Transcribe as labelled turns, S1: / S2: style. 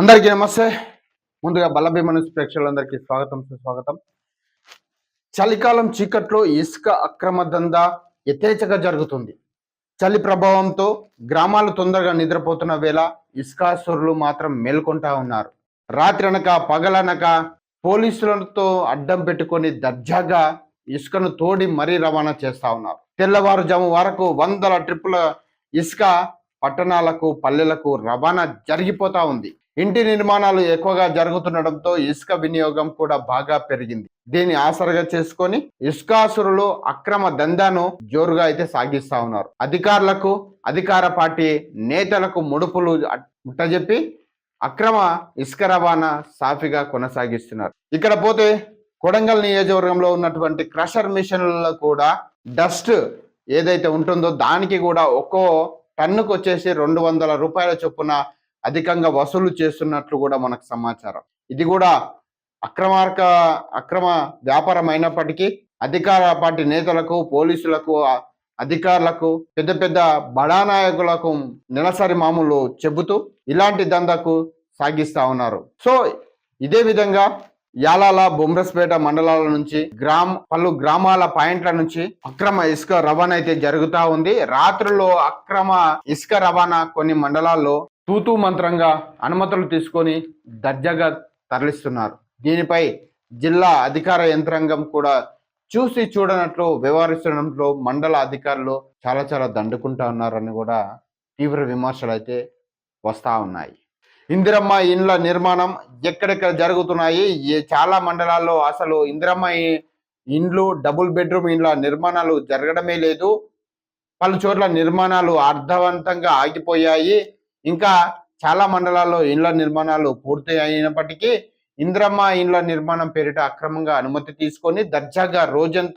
S1: అందరికీ నమస్తే. ముందుగా బల్లభీమ న్యూస్ ప్రేక్షకులందరికీ స్వాగతం సుస్వాగతం. చలికాలం చీకట్లో ఇసుక అక్రమ దందా యథేచ్ఛగా జరుగుతుంది. చలి ప్రభావంతో గ్రామాలు తొందరగా నిద్రపోతున్న వేళ ఇసుకాసురులు మాత్రం మేల్కొంటా ఉన్నారు. రాత్రి అనక పగలనక పోలీసులతో అడ్డం పెట్టుకొని దర్జాగా ఇసుకను తోడి మరీ రవాణా చేస్తా ఉన్నారు. తెల్లవారుజాము వరకు వందల ట్రిప్పుల ఇసుక పట్టణాలకు పల్లెలకు రవాణా జరిగిపోతా ఉంది. ఇంటి నిర్మాణాలు ఎక్కువగా జరుగుతుండడంతో ఇసుక వినియోగం కూడా బాగా పెరిగింది. దీన్ని ఆసరగా చేసుకొని ఇసుకాసురులు అక్రమ దందాను జోరుగా అయితే సాగిస్తా ఉన్నారు. అధికారులకు అధికార పార్టీ నేతలకు ముడుపులు ముట్టజెప్పి అక్రమ ఇసుక రవాణా సాఫీగా కొనసాగిస్తున్నారు. ఇక్కడ పోతే కొడంగల్ నియోజకవర్గంలో ఉన్నటువంటి క్రషర్ మిషన్లలో కూడా డస్ట్ ఏదైతే ఉంటుందో దానికి కూడా ఒక్కో టన్నుకు వచ్చేసి రెండు వందల రూపాయల చొప్పున అధికంగా వసూలు చేస్తున్నట్లు కూడా మనకు సమాచారం. ఇది కూడా అక్రమార్క అక్రమ వ్యాపారం అయినప్పటికీ అధికార పార్టీ నేతలకు పోలీసులకు అధికారులకు పెద్ద పెద్ద బడా నాయకులకు నెలసరి మామూలు చెబుతూ ఇలాంటి దందాకు సాగిస్తా ఉన్నారు. సో ఇదే విధంగా యాలాల బొమ్రస్పేట మండలాల నుంచి గ్రామ పలు గ్రామాల పాయింట్ల నుంచి అక్రమ ఇసుక రవాణా అయితే జరుగుతూ ఉంది. రాత్రుల్లో అక్రమ ఇసుక రవాణా కొన్ని మండలాల్లో తూతూ మంత్రంగా అనుమతులు తీసుకొని దర్జాగా తరలిస్తున్నారు. దీనిపై జిల్లా అధికార యంత్రాంగం కూడా చూసి చూడనట్లు వ్యవహరిస్తుండడంలో మండల అధికారులు చాలా చాలా దండుకుంటా ఉన్నారని కూడా తీవ్ర విమర్శలు అయితే వస్తూ ఉన్నాయి. ఇందిరమ్మ ఇండ్ల నిర్మాణం ఎక్కడెక్కడ జరుగుతున్నాయి? చాలా మండలాల్లో అసలు ఇందిరమ్మ ఇండ్లు డబుల్ బెడ్రూమ్ ఇండ్ల నిర్మాణాలు జరగడమే లేదు. పలు చోట్ల నిర్మాణాలు అర్థవంతంగా ఆగిపోయాయి. ఇంకా చాలా మండలాల్లో ఇండ్ల నిర్మాణాలు పూర్తి అయినప్పటికీ ఇంద్రమ్మ ఇండ్ల నిర్మాణం పేరిట అక్రమంగా అనుమతి తీసుకొని దర్జాగా రోజంతా